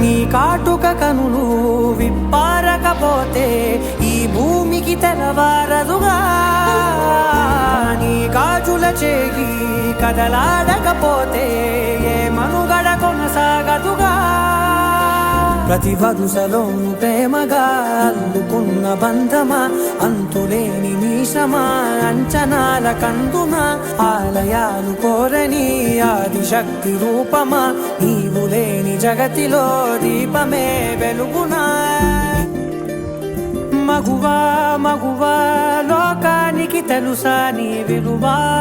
నీ కాటుక కనులు విప్పారకపోతే ఈ భూమికి తెలవారదుగా నీ గాజుల చేయి కదలాడకపోతే ఏ మనుగడకు ప్రతి వరుసలో ప్రేమగా అల్లుకున్న బంధమా? అంతులేని మీసమా? అంచనాల కందున ఆలయాలు కోరని ఆదిశక్తి రూపమా? నీవు లేని జగతిలో దీపమే వెలుగునా? మగువా మగువా లోకానికి తెలుసా నీ విలువా?